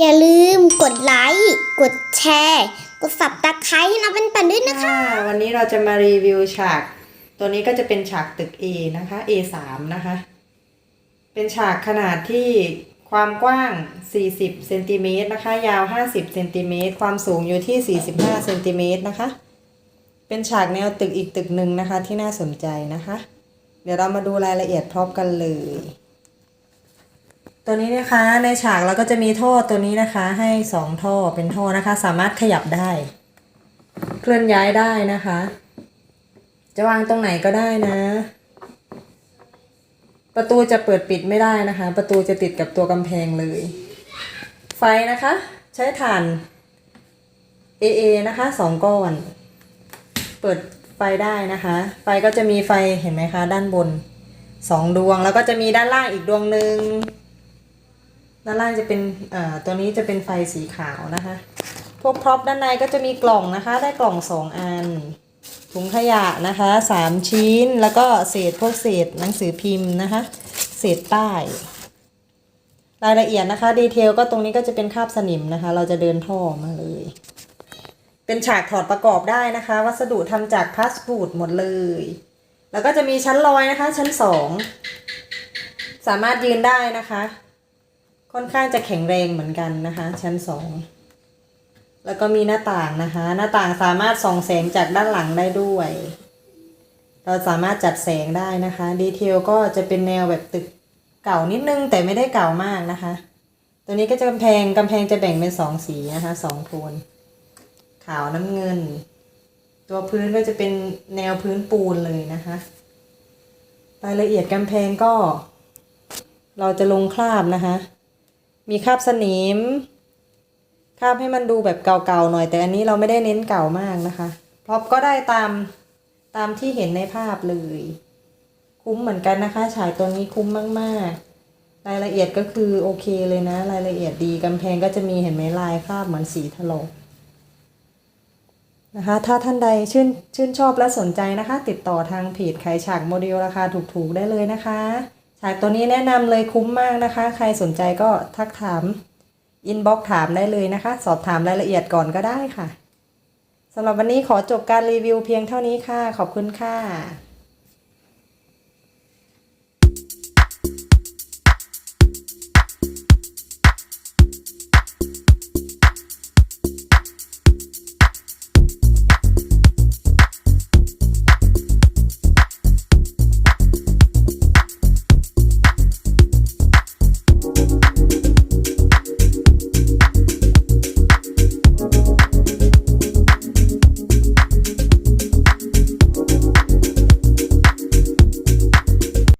อย่าลืมกดไลค์ กดแชร์ กดสับตะไคร้ให้น้องเป็นปันด้วยนะคะค่ะวันนี้เราจะมารีวิวฉาก ตัวนี้ก็จะเป็นฉากตึก A นะคะ A3 นะคะ เป็นฉากขนาดที่ความกว้าง 40เซนติเมตรนะคะ ยาว 50เซนติเมตรความสูงอยู่ที่ 45เซนติเมตรนะคะ เป็นฉากแนวตึกอีกตึกหนึ่งนะคะที่น่าสนใจนะคะ เดี๋ยวเรามาดูรายละเอียดพร้อมกันเลย ตัวนี้นะคะในฉากเราก็จะมีท่อตัวนี้นะคะ ให้สองท่อเป็นท่อนะคะ สามารถขยับได้ เคลื่อนย้ายได้นะคะ จะวางตรงไหนก็ได้นะ ประตูจะเปิดปิดไม่ได้นะคะ ประตูจะติดกับตัวกำแพงเลย ไฟนะคะ ใช้ถ่าน AA นะคะสองก้อน เปิดไฟได้นะคะ ไฟก็จะมีไฟเห็นไหมคะ ด้านบนสองดวงแล้วก็จะมีด้านล่างอีกดวงหนึ่ง ด้านล่างจะเป็นเอ่อตัวนี้จะเป็นไฟสีขาวนะคะ พวกพร็อพด้านในก็จะมีกล่องนะคะ ได้กล่องสองอัน ถุงขยะนะคะสามชิ้นแล้วก็เศษพวกเศษหนังสือพิมพ์นะคะ เศษป้าย รายละเอียดนะคะดีเทลก็ตรงนี้ก็จะเป็นคาบสนิมนะคะ เราจะเดินท่อมาเลย เป็นฉากถอดประกอบได้นะคะ วัสดุทำจากพลาสติกหมดเลย แล้วก็จะมีชั้นลอยนะคะ ชั้นสองสามารถยืนได้นะคะ ค่อนข้างจะแข็งแรงเหมือนกันนะคะ ชั้นสองแล้วก็มีหน้าต่างนะคะ หน้าต่างสามารถส่องแสงจากด้านหลังได้ด้วย เราสามารถจัดแสงได้นะคะ ดีเทลก็จะเป็นแนวแบบตึกเก่านิดนึงแต่ไม่ได้เก่ามากนะคะ ตัวนี้ก็จะกำแพงกำแพงจะแบ่งเป็นสองสีนะคะสองโทนขาวน้ำเงิน ตัวพื้นก็จะเป็นแนวพื้นปูนเลยนะคะ รายละเอียดกำแพงก็ เราจะลงคราบนะคะ มีคราบสนิมคราบให้มันดูแบบเก่าๆหน่อย แต่อันนี้เราไม่ได้เน้นเก่ามากนะคะพร็อพก็ได้ตามตามที่เห็นในภาพเลย คุ้มเหมือนกันนะคะ ฉายตัวนี้คุ้มมากๆ รายละเอียดก็คือโอเคเลยนะ รายละเอียดดีกำแพงก็จะมีเห็นไหมลายคราบเหมือนสีถลอกนะคะ ถ้าท่านใดชื่นชื่นชอบและสนใจนะคะ ติดต่อทางเพจขายฉากโมเดลราคาถูกๆได้เลยนะคะ ฉากตัวนี้แนะนำเลยคุ้มมากนะคะ ใครสนใจก็ทักถามอินบ็อกถามได้เลยนะคะ สอบถามรายละเอียดก่อนก็ได้ค่ะสำหรับวันนี้ขอจบการรีวิวเพียงเท่านี้ค่ะ ขอบคุณค่ะ